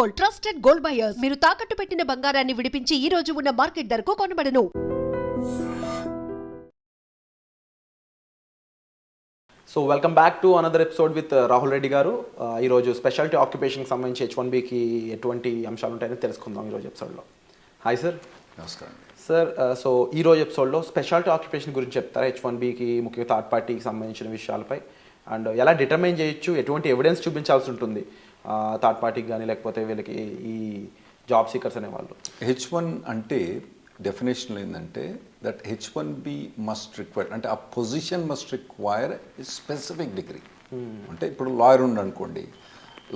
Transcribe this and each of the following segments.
Gold trusted gold buyers. మీరు తాకట్టు పెట్టిన బంగారాన్ని విడిపించి ఈ రోజు ఉన్న మార్కెట్ ధరకు కొనబడను. So welcome back to another episode with Rahul Reddy garu. ఈరోజు స్పెషాలిటీ ఆక్యుపేషన్కి సంబంధించి హెచ్ వన్ బీకి ఎటువంటి అంశాలు ఉంటాయని తెలుసుకుందాం ఈరోజు ఎపిసోడ్లో హాయ్ సార్ నమస్కారం సార్ సో ఈరోజు ఎపిసోడ్లో స్పెషాలిటీ ఆక్యుపేషన్ గురించి చెప్తారా? హెచ్ వన్ బీకి ముఖ్యంగా థర్డ్ పార్టీకి సంబంధించిన విషయాలపై. అండ్ ఎలా డిటర్మైన్ చేయొచ్చు? ఎటువంటి ఎవిడెన్స్ చూపించాల్సి ఉంటుంది? థర్డ్ పార్టీకి కానీ లేకపోతే వీళ్ళకి ఈ జాబ్ సీకర్స్ అనేవాళ్ళు. హెచ్ వన్ అంటే డెఫినేషన్ ఏంటంటే that H one B must require అంటే ఆ position must require specific degree అంటే ఇప్పుడు లాయర్ ఉండి అనుకోండి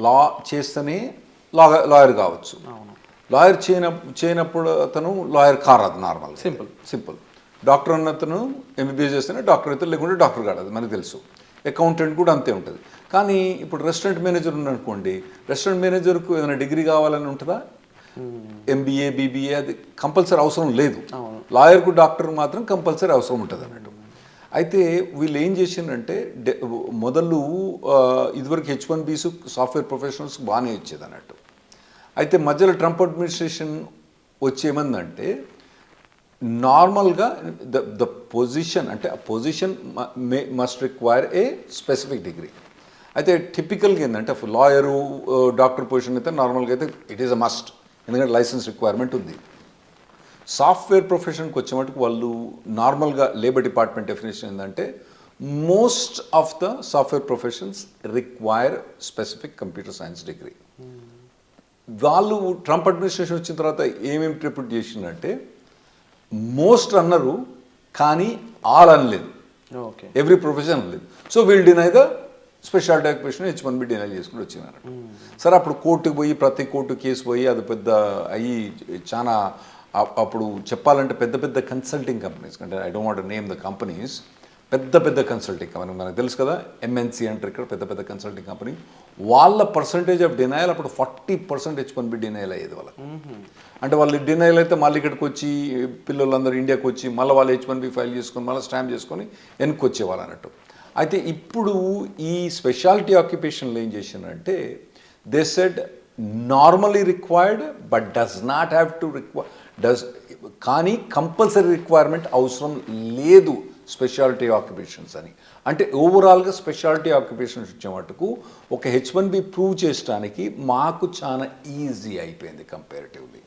లా చేస్తేనే లా లాయర్ కావచ్చు. లాయర్ చేయన చేయనప్పుడు అతను లాయర్ కారాదు నార్మల్ Simple. సింపుల్ డాక్టర్ అన్న అతను ఎంబీబీఎస్ చేస్తేనే డాక్టర్ అయితే లేకుంటే డాక్టర్ కాదు మనకు తెలుసు. అకౌంటెంట్ కూడా అంతే ఉంటుంది. కానీ ఇప్పుడు రెస్టారెంట్ మేనేజర్ ఉన్నారనుకోండి రెస్టారెంట్ మేనేజర్కు ఏదైనా డిగ్రీ కావాలని ఉంటుందా? ఎంబీఏ బీబీఏ అది కంపల్సరీ అవసరం లేదు. లాయర్కు డాక్టర్ మాత్రం కంపల్సరీ అవసరం ఉంటుంది అన్నట్టు. అయితే వీళ్ళు ఏం చేసిందంటే డె- మొదలు ఇదివరకు H one Bs software professionals బాగానే ఇచ్చేది అన్నట్టు. అయితే మధ్యలో ట్రంప్ అడ్మినిస్ట్రేషన్ వచ్చేమందంటే నార్మల్గా ద ద పొజిషన్ అంటే ఆ position may must require a specific degree. అయితే టిపికల్గా ఏంటంటే లాయరు డాక్టర్ పొజిషన్ అయితే నార్మల్గా అయితే ఇట్ ఈస్ అ మస్ట్ ఎందుకంటే లైసెన్స్ రిక్వైర్మెంట్ ఉంది. సాఫ్ట్వేర్ ప్రొఫెషన్కి వచ్చే మటుకు వాళ్ళు నార్మల్గా లేబర్ డిపార్ట్మెంట్ డెఫినేషన్ ఏంటంటే most of the software professions require specific computer science degree వాళ్ళు ట్రంప్ అడ్మినిస్ట్రేషన్ వచ్చిన తర్వాత ఏమేమి ఇంటర్ప్రిట్ చేసిందంటే మోస్ట్ అన్నారు కానీ ఆల్ అనలేదు ఓకే. ఎవ్రీ ప్రొఫెషన్ అనలేదు సో వీళ్ళు deny the speciality occupation H one B deny చేసుకుని వచ్చినారు సరే అప్పుడు కోర్టుకు పోయి ప్రతి కోర్టు కేసు పోయి అది పెద్ద అయ్యి చాలా అప్పుడు చెప్పాలంటే పెద్ద పెద్ద కన్సల్టింగ్ కంపెనీస్ అంటే I don't want name the companies పెద్ద పెద్ద కన్సల్టింగ్ కంపెనీ మనకు తెలుసు కదా ఎంఎన్సీ అంటారు ఇక్కడ పెద్ద పెద్ద కన్సల్టింగ్ కంపెనీ వాళ్ళ పర్సంటేజ్ ఆఫ్ డినయల్ అప్పుడు forty percent H one B denial అయ్యేది వాళ్ళకి. అంటే వాళ్ళు డినయల్ అయితే మళ్ళీ ఇక్కడికి వచ్చి పిల్లలందరూ ఇండియాకి వచ్చి మళ్ళీ వాళ్ళు హెచ్ వన్ బి ఫైల్ చేసుకొని మళ్ళీ స్టాంప్ చేసుకొని వెనక్కి వచ్చేవాళ్ళు అన్నట్టు. అయితే ఇప్పుడు ఈ స్పెషాలిటీ ఆక్యుపేషన్లో ఏం చేసిందంటే they said normally required but does not have to require does కానీ కంపల్సరీ రిక్వైర్మెంట్ అవసరం లేదు. స్పెషాలిటీ ఆక్యుపేషన్స్ అని. అంటే ఓవరాల్గా స్పెషాలిటీ ఆక్యుపేషన్స్ వచ్చే మటుకు ఒక హెచ్ వన్ బి ప్రూవ్ చేయడానికి మాకు చాలా ఈజీ అయిపోయింది కంపారిటివ్లీ.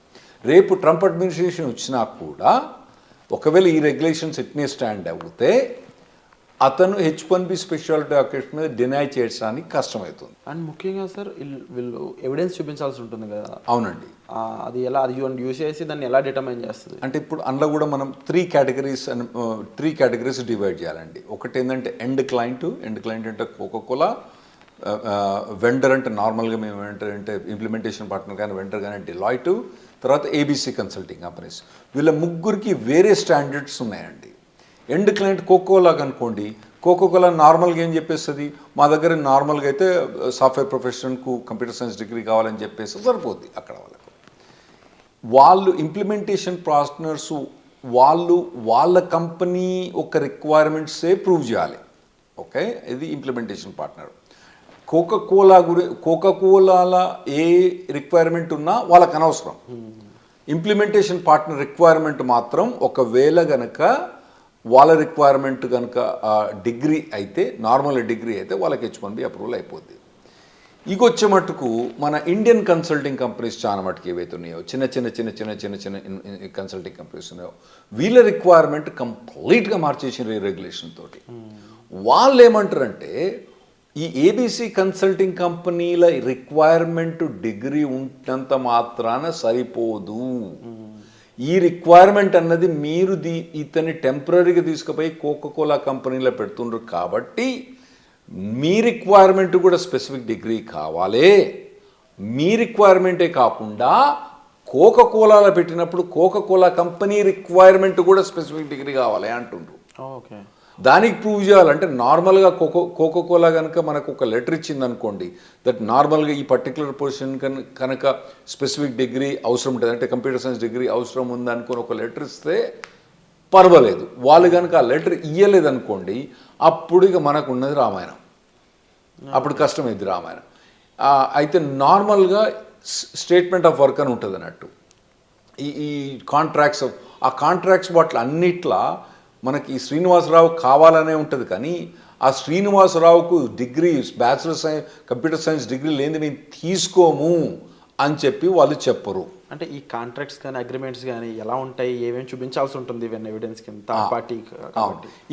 రేపు ట్రంప్ అడ్మినిస్ట్రేషన్ వచ్చినా కూడా ఒకవేళ ఈ రెగ్యులేషన్స్ ఎట్నే స్టాండ్ అవుతే అతను H one B speciality occupation మీద డినై చేయడానికి కష్టమవుతుంది. అండ్ ముఖ్యంగా సార్ వీళ్ళు- ఎవిడెన్స్ చూపించాల్సి ఉంటుంది కదా. అవునండి. అది ఎలా అది యూస్ చేసి దాన్ని ఎలా డిటర్మైన్ చేస్తుంది? అంటే ఇప్పుడు అందులో కూడా మనం త్రీ కేటగిరీస్ అని త్రీ కేటగిరీస్ డివైడ్ చేయాలండి. ఒకటి ఏంటంటే ఎండ్ క్లయింట్ ఎండ్ క్లయింట్ అంటే కోకోకోలా వెండర్ అంటే నార్మల్గా మేము ఏంటంటే ఇంప్లిమెంటేషన్ పార్ట్నర్ కానీ వెండర్ కానీ డిలాయిట్ తర్వాత ఏబీసీ కన్సల్టింగ్ కంపెనీస్ వీళ్ళ ముగ్గురికి వేరే స్టాండర్డ్స్ ఉన్నాయండి. ఎండ్ క్లయింట్ కోకోలా అనుకోండి కోకోకోలా నార్మల్గా ఏం చెప్పేస్తుంది? మా దగ్గర నార్మల్గా అయితే సాఫ్ట్వేర్ ప్రొఫెషన్కు కంప్యూటర్ సైన్స్ డిగ్రీ కావాలని చెప్పేసి సరిపోద్ది అక్కడ వాళ్ళకు. వాళ్ళు ఇంప్లిమెంటేషన్ పార్ట్నర్స్ వాళ్ళు వాళ్ళ కంపెనీ ఒక రిక్వైర్మెంట్సే ప్రూవ్ చేయాలి. ఓకే? ఇది ఇంప్లిమెంటేషన్ పార్ట్నర్. కోకా కోలా గురి కోకా కోలాల ఏ రిక్వైర్మెంట్ ఉన్నా వాళ్ళకి అనవసరం ఇంప్లిమెంటేషన్ పార్ట్నర్ రిక్వైర్మెంట్ మాత్రం ఒకవేళ గనక వాళ్ళ రిక్వైర్మెంట్ కనుక డిగ్రీ అయితే నార్మల్ డిగ్రీ అయితే వాళ్ళకి హెచ్ వన్ బి అప్రూవల్ అయిపోద్ది. ఇగొచ్చే మట్టుకు మన ఇండియన్ కన్సల్టింగ్ కంపెనీస్ చాలా మటుకు ఏవైతే ఉన్నాయో చిన్న చిన్న చిన్న చిన్న చిన్న చిన్న కన్సల్టింగ్ కంపెనీస్ ఉన్నాయో వీళ్ళ రిక్వైర్మెంట్ కంప్లీట్గా మార్చేసిన ఈ రెగ్యులేషన్ తోటి. వాళ్ళు ఏమంటారంటే ఈ ఏబీసీ కన్సల్టింగ్ కంపెనీల రిక్వైర్మెంట్ డిగ్రీ ఉంటంత మాత్రాన సరిపోదు. ఈ రిక్వైర్మెంట్ అన్నది మీరు దీ ఇతని టెంపరీగా తీసుకుపోయి కోకోకోలా కంపెనీలో పెడుతుండ్రు కాబట్టి మీ రిక్వైర్మెంట్ కూడా స్పెసిఫిక్ డిగ్రీ కావాలి. మీ రిక్వైర్మెంటే కాకుండా కోకా కోలాలో పెట్టినప్పుడు కోకా కోలా కంపెనీ రిక్వైర్మెంట్ కూడా స్పెసిఫిక్ డిగ్రీ కావాలి అంటుండ్రు. ఓకే. దానికి ప్రూవ్ చేయాలంటే నార్మల్గా కోకో కోకో కోలా కనుక మనకు ఒక లెటర్ ఇచ్చింది అనుకోండి దట్ నార్మల్గా ఈ పర్టికులర్ పొజిషన్ కనుక స్పెసిఫిక్ డిగ్రీ అవసరం ఉంటుంది. అంటే కంప్యూటర్ సైన్స్ డిగ్రీ అవసరం ఉంది అనుకుని ఒక లెటర్ ఇస్తే పర్వాలేదు. వాళ్ళు కనుక ఆ లెటర్ ఇయ్యలేదు అనుకోండి అప్పుడు ఇక మనకు ఉన్నది రామాయణం. అప్పుడు కష్టమైంది రామాయణం. అయితే నార్మల్గా స్టేట్మెంట్ ఆఫ్ వర్క్ అని ఉంటుంది అన్నట్టు ఈ ఈ కాంట్రాక్ట్స్ ఆ కాంట్రాక్ట్స్ వాటి అన్నిట్లా మనకి శ్రీనివాసరావు కావాలనే ఉంటుంది కానీ ఆ శ్రీనివాసరావుకు degree bachelor science computer science degree లేని మేము తీసుకోము అని చెప్పి వాళ్ళు చెప్పరు. అంటే ఈ కాంట్రాక్ట్స్ కానీ అగ్రిమెంట్స్ కానీ ఎలా ఉంటాయి ఏమేమి చూపించాల్సి ఉంటుంది ఇవన్నీ ఎవిడెన్స్ కింద పార్టీ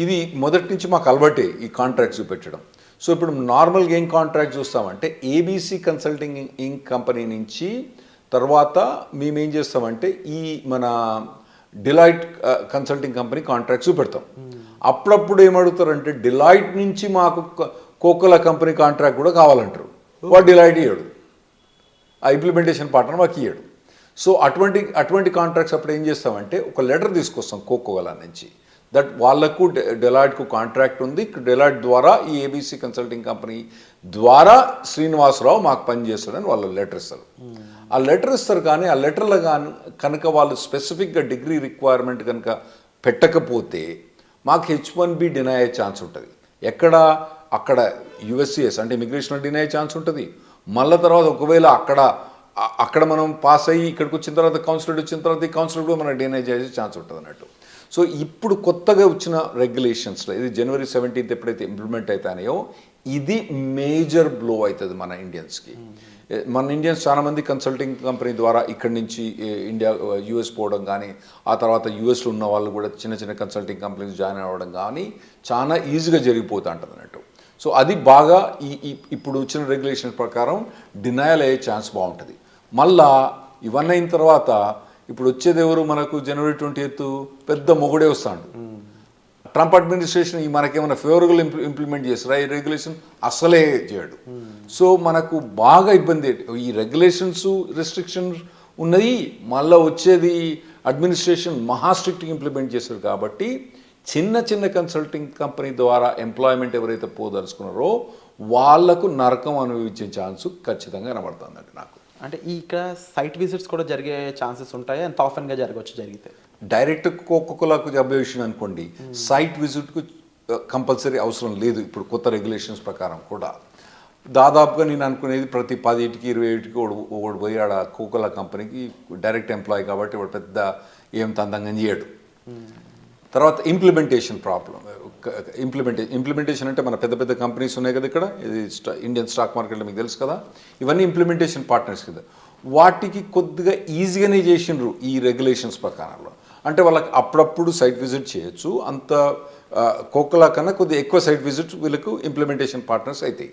ఇది మొదటి నుంచి మాకు అలవాటే ఈ కాంట్రాక్ట్స్ చూపెట్టడం. సో ఇప్పుడు నార్మల్గా ఏం కాంట్రాక్ట్ చూస్తామంటే ఏబీసీ కన్సల్టింగ్ ఇంక్ కంపెనీ నుంచి తర్వాత మేము ఏం చేస్తామంటే ఈ మన డిలైట్ కన్సల్టింగ్ కంపెనీ కాంట్రాక్ట్స్ చూపెడతాం అప్పుడప్పుడు ఏమడుగుతారంటే డిలైట్ నుంచి మాకు కోకోలా కంపెనీ కాంట్రాక్ట్ కూడా కావాలంటారు. వాడు డిలైట్ ఇయ్యాడు. ఆ ఇంప్లిమెంటేషన్ పార్ట్నర్ మాకు ఇయ్యాడు. సో అటువంటి అటువంటి కాంట్రాక్ట్స్ అప్పుడు ఏం చేస్తామంటే ఒక లెటర్ తీసుకొస్తాం కోకోవలా నుంచి. దట్ వాళ్ళకు డెలాయిట్కు కాంట్రాక్ట్ ఉంది. డెలాయిట్ ద్వారా ఈ ఏబీసీ కన్సల్టింగ్ కంపెనీ ద్వారా శ్రీనివాసరావు మాకు పని చేస్తాడని వాళ్ళు లెటర్ ఇస్తారు ఆ లెటర్ ఇస్తారు కానీ ఆ లెటర్లో కానీ కనుక వాళ్ళు స్పెసిఫిక్గా డిగ్రీ రిక్వైర్మెంట్ కనుక పెట్టకపోతే మాకు హెచ్ వన్ బి డినై అయ్యే ఛాన్స్ ఉంటుంది. ఎక్కడ? అక్కడ యుఎస్సిఎస్ అంటే ఇమిగ్రేషన్లో డినై అయ్యే ఛాన్స్ ఉంటుంది. మళ్ళీ తర్వాత ఒకవేళ అక్కడ అక్కడ మనం పాస్ అయ్యి ఇక్కడికి వచ్చిన తర్వాత కౌన్సిలర్ వచ్చిన తర్వాత ఈ కౌన్సిలర్ కూడా మనకు డినై చేసే ఛాన్స్ ఉంటుంది అన్నట్టు. సో ఇప్పుడు కొత్తగా వచ్చిన రెగ్యులేషన్స్లో ఇది జనవరి సెవెంటీన్త్ ఎప్పుడైతే ఇంప్లిమెంట్ అవుతాయో ఇది మేజర్ బ్లో అవుతుంది మన ఇండియన్స్కి మన ఇండియన్స్ చాలామంది కన్సల్టింగ్ కంపెనీ ద్వారా ఇక్కడి నుంచి ఇండియా యూఎస్ పోవడం కానీ ఆ తర్వాత యూఎస్లో ఉన్న వాళ్ళు కూడా చిన్న చిన్న కన్సల్టింగ్ కంపెనీస్ జాయిన్ అవ్వడం కానీ చాలా ఈజీగా జరిగిపోతూ ఉంటుంది అన్నట్టు. సో అది బాగా ఈ ఈ- ఇప్పుడు వచ్చిన రెగ్యులేషన్ ప్రకారం డినయల్ అయ్యే ఛాన్స్ బాగుంటుంది. మళ్ళా ఇవన్నీ అయిన తర్వాత ఇప్పుడు వచ్చేది ఎవరు మనకు జనవరి ట్వంటీ ఎయిత్ పెద్ద మొగుడే వస్తాడు. ట్రంప్ అడ్మినిస్ట్రేషన్ ఈ మనకేమైనా ఫేవరబుల్ ఇంప్లిమెంట్ చేస్తారా? ఈ రెగ్యులేషన్ అసలే చేయడు. సో మనకు బాగా ఇబ్బంది ఈ రెగ్యులేషన్స్ రెస్ట్రిక్షన్స్ ఉన్నది మళ్ళీ వచ్చేది అడ్మినిస్ట్రేషన్ మహా స్ట్రిక్ట్గా ఇంప్లిమెంట్ చేశారు కాబట్టి చిన్న చిన్న కన్సల్టింగ్ కంపెనీ ద్వారా ఎంప్లాయ్మెంట్ ఎవరైతే పోదలుచుకున్నారో వాళ్ళకు నరకం అనుభవించే ఛాన్స్ ఖచ్చితంగా కనబడుతుందండి నాకు. అంటే ఇక్కడ సైట్ విజిట్స్ కూడా జరిగే ఛాన్సెస్ ఉంటాయి అండ్ ఆఫెన్గా జరగవచ్చు జరిగితే. డైరెక్ట్ కోకోకోలాకు విషయం అనుకోండి సైట్ విజిట్కు కంపల్సరీ అవసరం లేదు ఇప్పుడు కొత్త రెగ్యులేషన్స్ ప్రకారం కూడా. దాదాపుగా నేను అనుకునేది ప్రతి పదిటికి ఇరవై ఏటికి ఒకడు పోయి ఆడ కోకోలా కంపెనీకి డైరెక్ట్ ఎంప్లాయీ కాబట్టి వాడు పెద్ద ఏం తందంగా చేయడు. తర్వాత ఇంప్లిమెంటేషన్ ప్రాబ్లం ఇంప్లిమెంటే ఇంప్లిమెంటేషన్ అంటే మన పెద్ద పెద్ద కంపెనీస్ ఉన్నాయి కదా ఇక్కడ ఇది స్టా- ఇండియన్ స్టాక్ మార్కెట్లో మీకు తెలుసు కదా ఇవన్నీ ఇంప్లిమెంటేషన్ పార్ట్నర్స్ కదా. వాటికి కొద్దిగా ఈజీగానే చేసిండ్రు ఈ రెగ్యులేషన్స్ ప్రకారంలో. అంటే వాళ్ళకి అప్పుడప్పుడు సైట్ విజిట్ చేయొచ్చు. అంత కోకలా కన్నా కొద్దిగా ఎక్కువ సైట్ విజిట్ వీళ్ళకు ఇంప్లిమెంటేషన్ పార్ట్నర్స్ అవుతాయి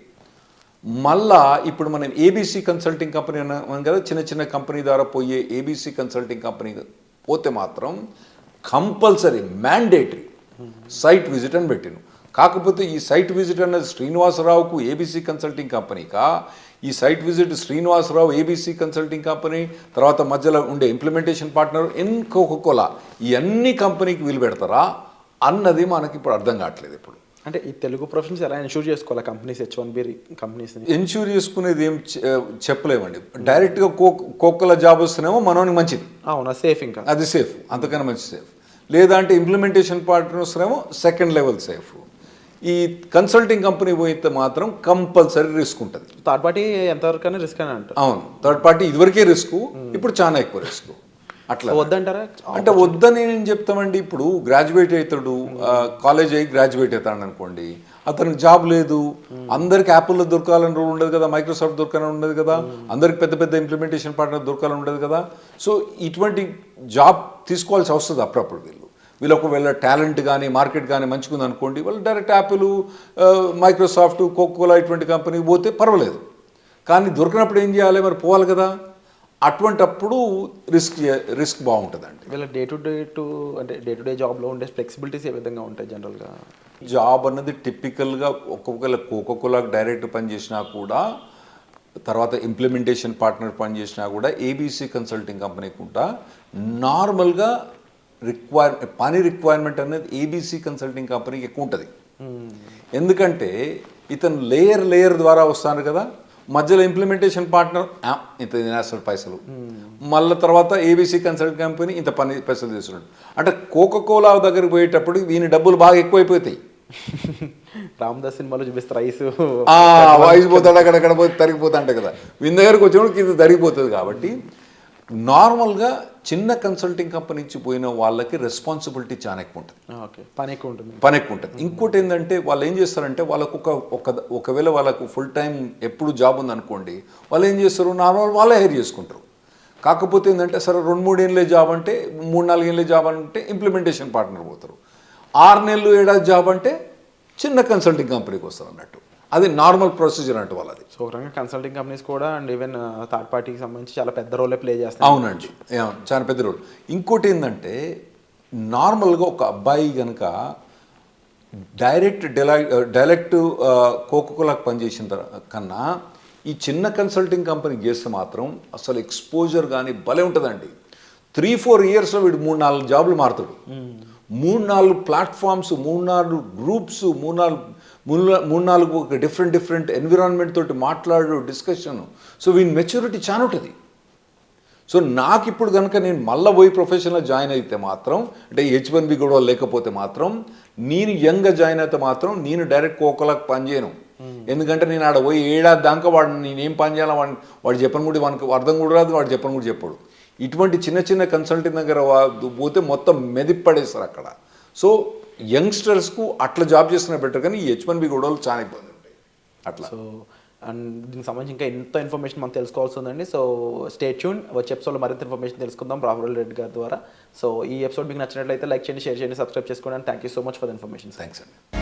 మళ్ళా ఇప్పుడు మనం ఏబీసీ కన్సల్టింగ్ కంపెనీ అన్నాం కదా చిన్న చిన్న కంపెనీ ద్వారా పోయే ఏబీసీ కన్సల్టింగ్ కంపెనీ పోతే మాత్రం కంపల్సరీ మ్యాండేటరీ సైట్ విజిట్ అని పెట్టిను కాకపోతే ఈ సైట్ విజిట్ అన్నది శ్రీనివాసరావుకు ఏబీసీ కన్సల్టింగ్ కంపెనీకా ఈ site visit Srinivasarao ABC consulting company తర్వాత మధ్యలో ఉండే ఇంప్లిమెంటేషన్ పార్ట్నర్ ఇంకొకలా ఈ అన్ని కంపెనీకి వీలు పెడతారా అన్నది మనకి ఇప్పుడు అర్థం కావట్లేదు ఇప్పుడు. అంటే ఈ తెలుగు ప్రొఫెషన్స్ ఎలా ఇన్షూర్ చేసుకోవాలి companies H one B companies insure చేసుకునేది ఏం చెప్పలేమండి. డైరెక్ట్గా కో కోక్కల జాబ్ వస్తేనేమో మనోనికి మంచిది. అవునా సేఫ్ ఇంకా? అది సేఫ్ అంతకన్నా మంచి సేఫ్ లేదంటే ఇంప్లిమెంటేషన్ పార్ట్నర్ వస్తేనేమో సెకండ్ లెవెల్ సేఫ్ ఈ కన్సల్టింగ్ కంపెనీ పోయితే మాత్రం కంపల్సరీ రిస్క్ ఉంటుంది. థర్డ్ పార్టీ ఎంతవరకు రిస్క్ అని అంటారు. అవును. థర్డ్ పార్టీ ఇదివరకే రిస్క్ ఇప్పుడు చాలా ఎక్కువ రిస్క్ అట్లా. వద్దంటారా? అంటే వద్దని నేను చెప్తామండి ఇప్పుడు గ్రాడ్యుయేట్ అవుతాడు కాలేజ్ అయ్యి గ్రాడ్యుయేట్ అవుతాడు అనుకోండి అతనికి జాబ్ లేదు అందరికి యాపిల్లో దొరకాలని రూల్ ఉండదు కదా మైక్రోసాఫ్ట్ దొరకాలని ఉండదు కదా అందరికి పెద్ద పెద్ద ఇంప్లిమెంటేషన్ పార్ట్నర్ దొరకాలని ఉండదు కదా. సో ఇటువంటి జాబ్ తీసుకోవాల్సి వస్తుంది అప్పుడప్పుడు వీళ్ళు. వీళ్ళు ఒకవేళ టాలెంట్ కానీ మార్కెట్ కానీ మంచిగా ఉంది అనుకోండి వాళ్ళు డైరెక్ట్ యాపిల్ మైక్రోసాఫ్ట్ కోకోలా ఇటువంటి కంపెనీకి పోతే పర్వాలేదు. కానీ దొరికినప్పుడు ఏం చేయాలి? మరి పోవాలి కదా. అటువంటప్పుడు రిస్క్ రిస్క్ బాగుంటుందండి. వీళ్ళ డే టు డే టు అంటే డే టు డే జాబ్లో ఉండే ఫ్లెక్సిబిలిటీస్ ఏ విధంగా ఉంటాయి జనరల్గా? జాబ్ అన్నది టిపికల్గా ఒక్కొక్కరు కోకోకోలాకి డైరెక్ట్ పనిచేసినా కూడా తర్వాత ఇంప్లిమెంటేషన్ పార్ట్నర్ పనిచేసినా కూడా ఏబీసీ కన్సల్టింగ్ కంపెనీకి ఉంటా నార్మల్గా రిక్వైర్ పని రిక్వైర్మెంట్ అనేది ఏబీసీ కన్సల్టింగ్ కంపెనీకి ఎక్కువ ఉంటుంది. ఎందుకంటే ఇతను లేయర్ లేయర్ ద్వారా వస్తాను కదా మధ్యలో ఇంప్లిమెంటేషన్ పార్ట్నర్ ఇంత తినేస్తాడు పైసలు. మళ్ళీ తర్వాత ఏబీసీ కన్సల్ట్ కంపెనీ ఇంత పని పైసలు తీసుకున్నాడు అంటే కోకోకోలా దగ్గరికి పోయేటప్పుడు వీని డబ్బులు బాగా ఎక్కువైపోతాయి. రామదాస్ సినిమాలో చూపిస్తే రైస్ ఆ వాయిస్ పోతాడు అక్కడక్కడ పోతే తరిగిపోతా అంటే కదా. వీని దగ్గరకు వచ్చినప్పుడు కింద తరిగిపోతుంది కాబట్టి నార్మల్గా చిన్న కన్సల్టింగ్ కంపెనీ నుంచి పోయిన వాళ్ళకి రెస్పాన్సిబిలిటీ చాలా ఎక్కువ ఉంటుంది ఓకే. పని ఎక్కువ ఉంటుంది పని ఎక్కువ ఉంటుంది ఇంకోటి ఏంటంటే వాళ్ళు ఏం చేస్తారంటే వాళ్ళకు ఒక ఒక ఒకవేళ వాళ్ళకు ఫుల్ టైం ఎప్పుడు జాబ్ ఉందనుకోండి వాళ్ళు ఏం చేస్తారు? నార్మల్ వాళ్ళే హైర్ చేసుకుంటారు. కాకపోతే ఏంటంటే సరే రెండు మూడు ఏళ్ళే జాబ్ అంటే మూడు నాలుగు ఏళ్ళే జాబ్ అంటే ఇంప్లిమెంటేషన్ పార్ట్నర్ పోతారు. ఆరు నెలలు ఏడాది జాబ్ అంటే చిన్న కన్సల్టింగ్ కంపెనీకి వస్తారు అన్నట్టు అది నార్మల్ ప్రొసీజర్ అంటే వాళ్ళది. సో ఒక రకంగా కన్సల్టింగ్ కంపెనీస్ కూడా అండ్ ఈవెన్ థర్డ్ పార్టీకి సంబంధించి చాలా పెద్ద రోలే ప్లే చేస్తాయి. అవునండి. చాలా పెద్ద రోల్ ఇంకోటి ఏంటంటే నార్మల్గా ఒక అబ్బాయి కనుక డైరెక్ట్ డెలై డైరెక్ట్ కోకోకోలాకి పనిచేసిన కన్నా ఈ చిన్న కన్సల్టింగ్ కంపెనీకి చేస్తే మాత్రం అసలు ఎక్స్పోజర్ కానీ భలే ఉంటుందండి. త్రీ ఫోర్ ఇయర్స్లో వీడు మూడు నాలుగు జాబులు మారుతాడు. మూడు నాలుగు ప్లాట్ఫామ్స్ మూడు నాలుగు గ్రూప్స్ మూడు నాలుగు మూడు మూడు నాలుగు ఒక డిఫరెంట్ డిఫరెంట్ ఎన్విరాన్మెంట్ తోటి మాట్లాడు డిస్కషన్ సో వీని మెచ్యూరిటీ చాలా ఉంటుంది సో నాకు ఇప్పుడు కనుక నేను మళ్ళీ పోయి ప్రొఫెషన్లో జాయిన్ అయితే మాత్రం అంటే హెచ్ వన్ బి గొడవ లేకపోతే మాత్రం నేను యంగ్గా జాయిన్ అయితే మాత్రం నేను డైరెక్ట్ కోకలకు పని చేయను. ఎందుకంటే నేను ఆడ పోయి ఏడాది దాకా వాడు నేనేం పని చేయాలో వాడిని వాడు చెప్పని కూడా వానికి అర్థం కూడా రాదు వాడు చెప్పని కూడా చెప్పాడు. ఇటువంటి చిన్న చిన్న కన్సల్టింగ్ దగ్గర పోతే మొత్తం మెదిప్పడేస్తారు అక్కడ. సో యంగ్స్టర్స్కు అట్లా జాబ్ చేస్తున్న బెటర్ కానీ ఈ హెచ్ వన్ బి గొడవలు చాలా ఇబ్బంది ఉంటాయి. అట్లా. సో అండ్ దీనికి సంబంధించి ఇంకా ఎంత ఇన్ఫర్మేషన్ మనం తెలుసుకోవాల్సి ఉందండి. So stay tune. వచ్చే ఎపిసోడ్లో మరింత ఇన్ఫర్మేషన్ తెలుసుకుందాం రాహుల్ రెడ్డి గారి ద్వారా. సో ఈ ఎపిసోడ్ మీకు నచ్చినట్లయితే లైక్ చేయండి షేర్ చేయండి సబ్స్క్రైబ్ చేసుకోండి. Thank you so much for information. Thanks అండి.